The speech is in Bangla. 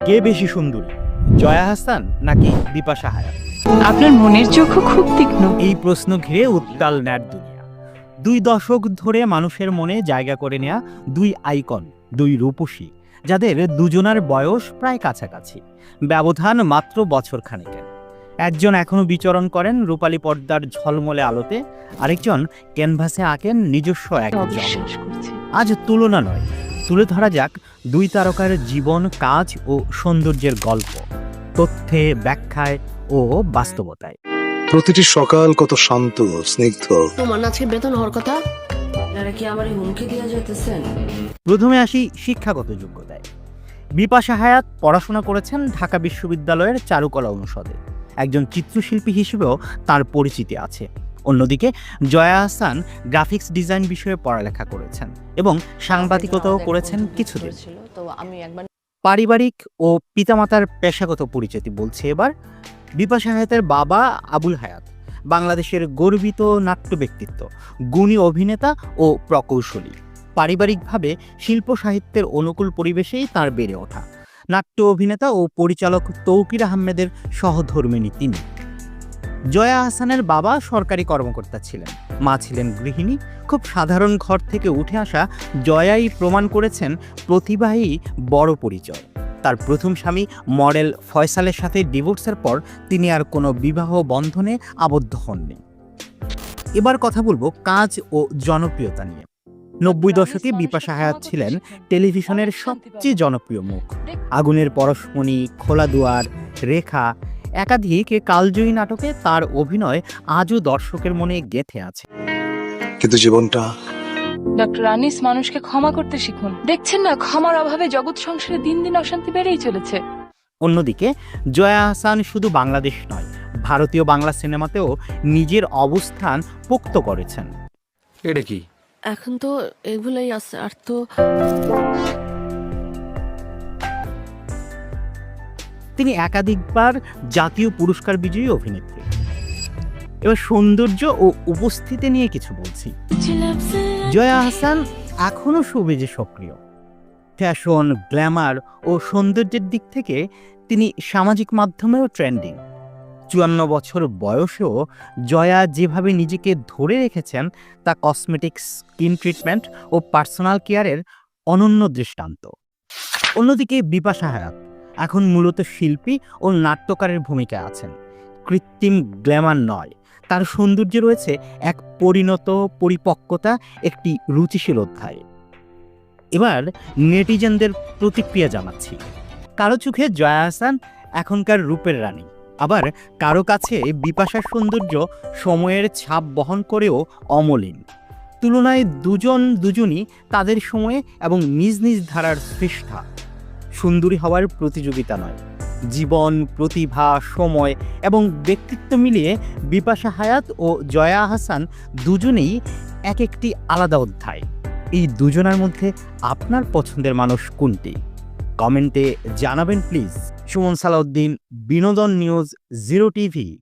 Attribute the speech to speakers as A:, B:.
A: কে বেশি সুন্দরী জয়া হাসান নাকি বিপাশা হায়াত
B: আপনার মনের চোখও খুব তীক্ষ্ণ।
A: এই প্রশ্ন ঘিরে উত্তাল ন্যাট দুনিয়া। দুই দশক ধরে মানুষের মনে জায়গা করে নেয়া দুই আইকন দুই রূপসী যাদের দুজনার বয়স প্রায় কাছাকাছি। ব্যবধান মাত্র বছর খানেকের একজন এখনও বিচরণ করেন রূপালী পর্দার ঝলমলে আলোতে আরেকজন ক্যানভাসে আঁকেন নিজস্ব এক। আজ তুলনা নয় তুলে ধরা যাক দুই তারকার জীবন কাজ ও সৌন্দর্যের গল্প তথ্যে ব্যাখ্যায় ও বাস্তবতায়।
C: প্রতিটি সকাল কত শান্ত স্নিগ্ধ।
D: তোমার আজকে বেতন হওয়ার কথা? কি আমার হুমকি দিয়ে যেতেছেন?
A: প্রথমে আসি শিক্ষাগত যোগ্যতায়। বিপাশা হায়াত পড়াশোনা করেছেন ঢাকা বিশ্ববিদ্যালয়ের চারুকলা অনুষদে। একজন চিত্রশিল্পী হিসেবেও তার পরিচিতি আছে। অন্যদিকে জয়া আহসান গ্রাফিক্স ডিজাইন বিষয়ে পড়ালেখা করেছেন এবং সাংবাদিকতাও করেছেন কিছুদিন।
D: তো আমি
A: পারিবারিক ও পিতামাতার পেশাগত পরিচিতি বলছে এবার। বিপাশা হায়াতের বাবা আবুল হায়াত বাংলাদেশের গর্বিত নাট্য ব্যক্তিত্ব গুণী অভিনেতা ও প্রকৌশলী। পারিবারিকভাবে শিল্প সাহিত্যের অনুকূল পরিবেশেই তার বেড়ে ওঠা। নাট্য অভিনেতা ও পরিচালক তৌকির আহমেদের সহধর্মিণী তিনি। জয়া হাসানের বাবা সরকারি কর্মকর্তা ছিলেন। মা ছিলেন গৃহিণী। খুব সাধারণ ঘর থেকে উঠে আসা জয়াই প্রমাণ করেছেন প্রতিভাই বড় পরিচয়। তার প্রথম স্বামী মডেল ফয়সালের সাথে ডিভোর্সের পর তিনি আর কোনো বিবাহ বন্ধনে আবদ্ধ হননি। এবার কথা বলব কাজ ও জনপ্রিয়তা নিয়ে। নব্বই দশকে বিপাশা হায়াত ছিলেন টেলিভিশনের সবচেয়ে জনপ্রিয় মুখ। আগুনের পরশমণি, খোলা দুয়ার, রেখা একাধিক কালজয়ী নাটকে তার অভিনয় আজও দর্শকের মনে গেঁথে আছে।
C: কিন্তু জীবনটা
B: ডক্টর আনিস মানুষকে ক্ষমা করতে শিখুন। দেখছেন না ক্ষমার অভাবে জগৎ সংসারে দিন দিন অশান্তি বেড়েই চলেছে।
A: অন্যদিকে জয়া হাসান শুধু বাংলাদেশ নয় ভারতীয় বাংলা সিনেমাতেও নিজের অবস্থান পোক্ত করেছেন।
C: এটা কি?
D: এখন তো এগুলোই আছে আর তো
A: তিনি একাধিকবার জাতীয় পুরস্কার বিজয়ী অভিনেত্রী। এবার সৌন্দর্য ও উপস্থিতি নিয়ে কিছু বলছি। জয়া হাসান এখনও সুবেজে সক্রিয়। ফ্যাশন, গ্ল্যামার ও সৌন্দর্যের দিক থেকে তিনি সামাজিক মাধ্যমেও ট্রেন্ডিং। চুয়ান্ন বছর বয়সেও জয়া যেভাবে নিজেকে ধরে রেখেছেন, তা কসমেটিক্স স্কিন ট্রিটমেন্ট ও পার্সোনাল কেয়ারের অনন্য দৃষ্টান্ত। অন্যদিকে বিপাশা হায়াত এখন মূলত শিল্পী ও নাট্যকারের ভূমিকায় আছেন। কৃত্রিম গ্ল্যামার নয়, তার সৌন্দর্যে রয়েছে এক পরিণত পরিপক্কতা, একটি রুচিশীল অধ্যায়। এবার নেটিজেনদের প্রতিক্রিয়া জানাচ্ছি। কারও চোখে জয়া হাসান, এখনকার রূপের রানী। আবার কারও কাছে বিপাশার সৌন্দর্য সময়ের ছাপ বহন করেও অমলিন। তুলনায় দুজন দুজনই তাদের সময়ে এবং নিজ নিজ ধারার শ্রেষ্ঠা। সুন্দরী হওয়ার প্রতিযোগিতা নয়। জীবন, প্রতিভা, সময় এবং ব্যক্তিত্ব মিলিয়ে বিপাশা হায়াত ও জয়া হাসান দুজনেই এক একটি আলাদা অধ্যায়। এই দুজনের মধ্যে আপনার পছন্দের মানুষ কোনটি? কমেন্টে জানাবেন প্লিজ। সুমন সালাউদ্দিন, বিনোদন নিউজ, জিরো টিভি।